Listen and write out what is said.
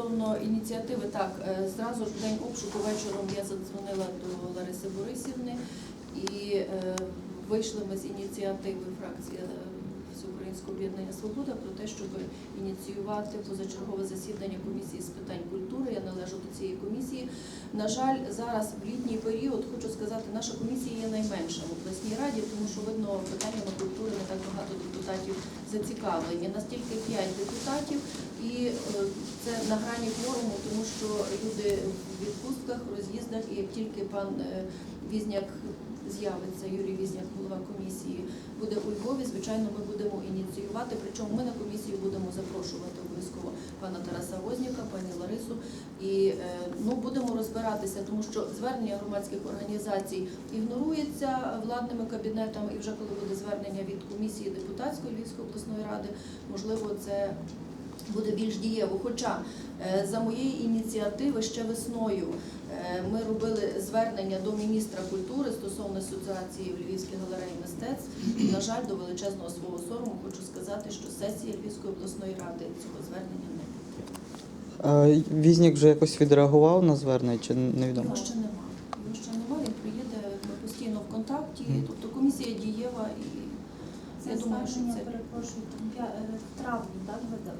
стосовно ініціативи, так, е, зразу ж день обшуку вечором я задзвонила до Лариси Борисівни і е, вийшли ми з ініціативи фракції е, Всеукраїнського об'єднання Свобода про те, щоб ініціювати позачергове засідання комісії з питань культури. Я належу до цієї комісії. На жаль, зараз в літній період хочу сказати, наша комісія є найменша в обласній раді, тому що видно питаннями культури не так багато депутатів зацікавлені. Настільки п'ять депутатів, і е, це на грані форуму, тому що люди в відпустках, роз'їздах, і як тільки пан е, Візняк з'явиться, Юрій Візняк, голова комісії, буде у Львові, звичайно, ми будемо ініціювати. Причому ми на комісію будемо запрошувати обов'язково пана Тараса Возняка, пані Ларису. І е, ну, будемо розбиратися, тому що звернення громадських організацій ігнорується владними кабінетами, і вже коли буде звернення від комісії депутатської Львівської обласної ради, можливо, це буде більш дієво. Хоча е, за моєї ініціативи ще весною е, ми робили звернення до міністра культури стосовно асоціації Львівських галерей мистецтв. І, на жаль, до величезного свого сорому хочу сказати, що сесія Львівської обласної ради цього звернення не підтримала. А Візник вже якось відреагував на звернення чи невідомо? Його ще нема. Його ще нема. Він приїде. Ми постійно в контакті. Тобто комісія дієва і я думаю, що це перепрошую, там я- е, в травні, так, видав?